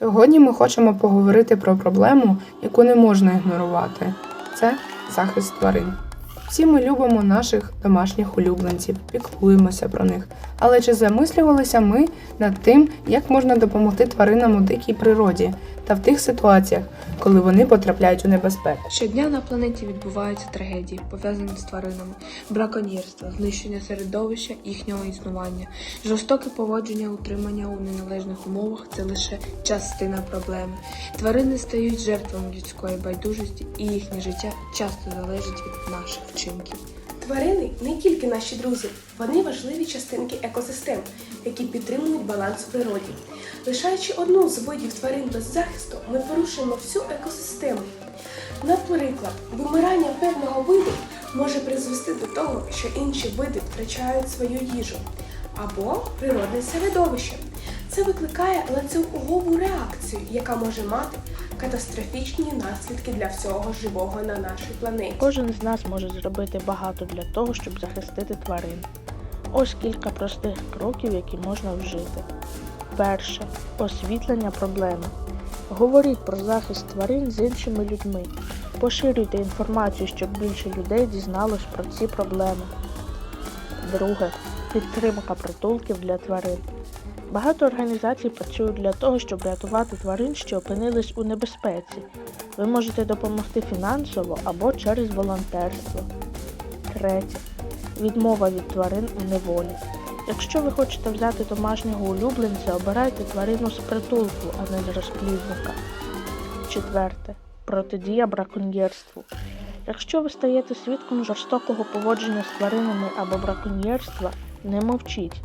Сьогодні ми хочемо поговорити про проблему, яку не можна ігнорувати. Це захист тварин. Всі ми любимо наших домашніх улюбленців, піклуємося про них. Але чи замислювалися ми над тим, як можна допомогти тваринам у дикій природі та в тих ситуаціях, коли вони потрапляють у небезпеку? Щодня на планеті відбуваються трагедії, пов'язані з тваринами, браконьєрство, знищення середовища їхнього існування, жорстоке поводження, утримання у неналежних умовах це лише частина проблеми. Тварини стають жертвами людської байдужості, і їхнє життя часто залежить від наших вчинків. Тварини не тільки наші друзі, вони важливі частинки екосистем, які підтримують баланс в природі. Лишаючи одну з видів тварин без захисту, ми порушуємо всю екосистему. Наприклад, вимирання певного виду може призвести до того, що інші види втрачають свою їжу або природне середовище. Це викликає ланцюгову реакцію, яка може мати катастрофічні наслідки для всього живого на нашій планеті. Кожен з нас може зробити багато для того, щоб захистити тварин. Ось кілька простих кроків, які можна вжити. Перше освітлення проблеми. Говоріть про захист тварин з іншими людьми. Поширюйте інформацію, щоб більше людей дізналось про ці проблеми. Друге підтримка притулків для тварин. Багато організацій працюють для того, щоб рятувати тварин, що опинились у небезпеці. Ви можете допомогти фінансово або через волонтерство. Третє. Відмова від тварин у неволі. Якщо ви хочете взяти домашнього улюбленця, обирайте тварину з притулку, а не з розплідника. Четверте. Протидія браконьєрству. Якщо ви стаєте свідком жорстокого поводження з тваринами або браконьєрства, не мовчіть.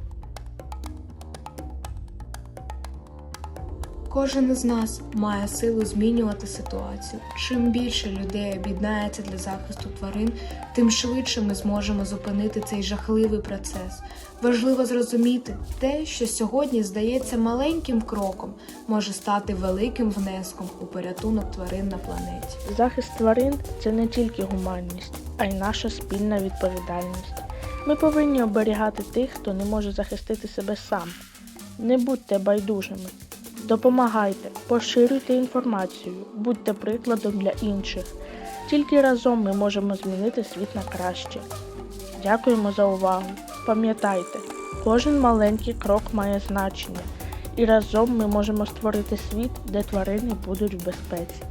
Кожен із нас має силу змінювати ситуацію. Чим більше людей об'єднається для захисту тварин, тим швидше ми зможемо зупинити цей жахливий процес. Важливо зрозуміти, те, що сьогодні здається маленьким кроком, може стати великим внеском у порятунок тварин на планеті. Захист тварин це не тільки гуманність, а й наша спільна відповідальність. Ми повинні оберігати тих, хто не може захистити себе сам. Не будьте байдужими. Допомагайте, поширюйте інформацію, будьте прикладом для інших. Тільки разом ми можемо змінити світ на краще. Дякуємо за увагу. Пам'ятайте, кожен маленький крок має значення, і разом ми можемо створити світ, де тварини будуть в безпеці.